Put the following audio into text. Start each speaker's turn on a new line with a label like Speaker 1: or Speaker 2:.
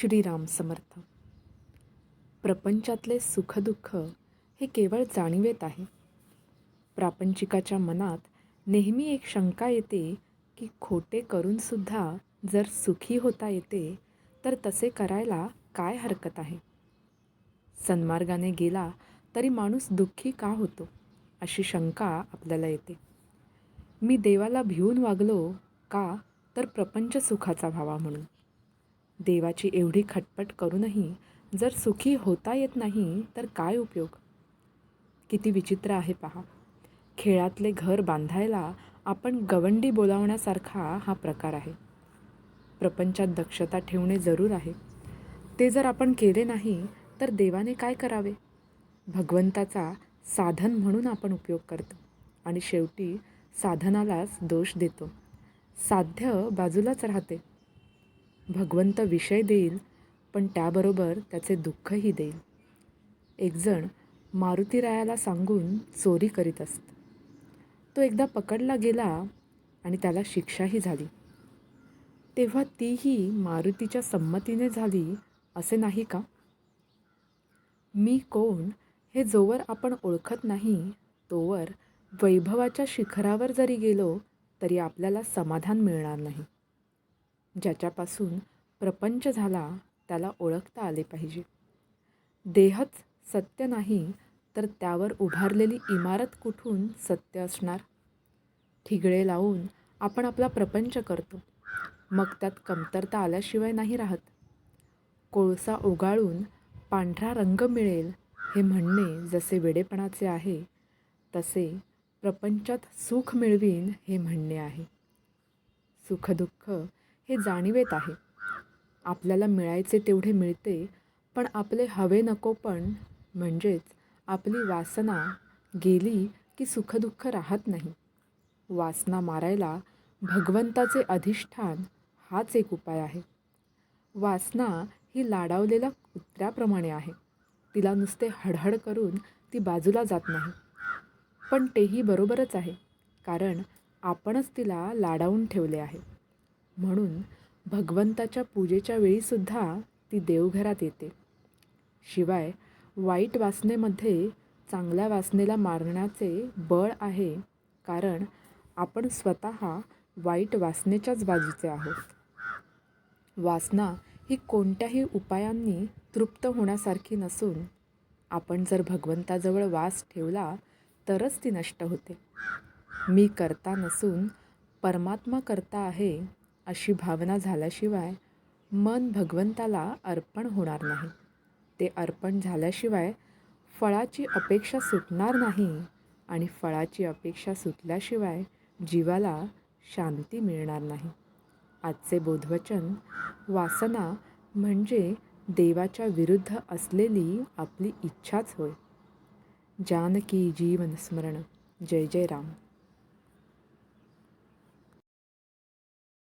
Speaker 1: श्रीराम समर्थ. प्रपंचातले सुखदुःख हे केवळ जाणीवेत आहे. प्रापंचिकाच्या मनात नेहमी एक शंका येते की खोटे करूनसुद्धा जर सुखी होता येते तर तसे करायला काय हरकत आहे? सन्मार्गाने गेला तरी माणूस दुःखी का होतो? अशी शंका आपल्याला येते. मी देवाला भिवून वागलो का तर प्रपंच सुखाचा व्हावा म्हणून. देवाची एवढी खटपट करूनही जर सुखी होता येत नाही तर काय उपयोग? किती विचित्र आहे पहा. खेळातले घर बांधायला आपण गवंडी बोलावण्यासारखा हा प्रकार आहे. प्रपंचात दक्षता ठेवणे जरूर आहे. ते जर आपण केले नाही तर देवाने काय करावे? भगवंताचा साधन म्हणून आपण उपयोग करतो आणि शेवटी साधनालाच दोष देतो. साध्य बाजूलाच राहते. भगवंत विषय देईल पण त्याबरोबर त्याचे दुःखही देईल. एकजण मारुतीरायाला सांगून चोरी करीत असत. तो एकदा पकडला गेला आणि त्याला शिक्षाही झाली. तेव्हा तीही मारुतीच्या संमतीने झाली असे नाही का? मी कोण हे जोवर आपण ओळखत नाही तोवर वैभवाच्या शिखरावर जरी गेलो तरी आपल्याला समाधान मिळणार नाही. ज्याच्यापासून प्रपंच झाला त्याला ओळखता आले पाहिजे. देहच सत्य नाही तर त्यावर उभारलेली इमारत कुठून सत्य असणार? ठिगळे लावून आपण आपला प्रपंच करतो. मग त्यात कमतरता आल्याशिवाय नाही राहत. कोळसा ओगाळून पांढरा रंग मिळेल हे म्हणणे जसे वेडेपणाचे आहे तसे प्रपंचात सुख मिळवीन हे म्हणणे आहे. सुखदुःख हे जाणीवेत आहे. आपल्याला मिळायचे तेवढे मिळते पण आपले हवे नको पण म्हणजेच आपली वासना गेली की सुखदुःख राहत नाही. वासना मारायला भगवंताचे अधिष्ठान हाच एक उपाय आहे. वासना ही लाडावलेल्या कुत्र्याप्रमाणे आहे. तिला नुसते हडहड करून ती बाजूला जात नाही. पण तेही बरोबरच आहे कारण आपणच तिला लाडावून ठेवले आहे. म्हणून भगवंताच्या पूजेच्या वेळीसुद्धा ती देवघरात येते. शिवाय वाईट वासनेमध्ये चांगल्या वासनेला मारण्याचे बळ आहे कारण आपण स्वतः वाईट वासनेच्याच बाजूचे आहोत. वासना ही कोणत्याही उपायांनी तृप्त होण्यासारखी नसून आपण जर भगवंताजवळ वास ठेवला तरच ती नष्ट होते. मी करता नसून परमात्मा करता आहे अशी भावना झाल्याशिवाय मन भगवंताला अर्पण होणार नाही. ते अर्पण झाल्याशिवाय फळाची अपेक्षा सुटणार नाही आणि फळाची अपेक्षा सुटल्याशिवाय जीवाला शांती मिळणार नाही. आजचे बोधवचन वासना म्हणजे देवाच्या विरुद्ध असलेली आपली इच्छाच होय. जानकी जीवन स्मरण. जय जय राम.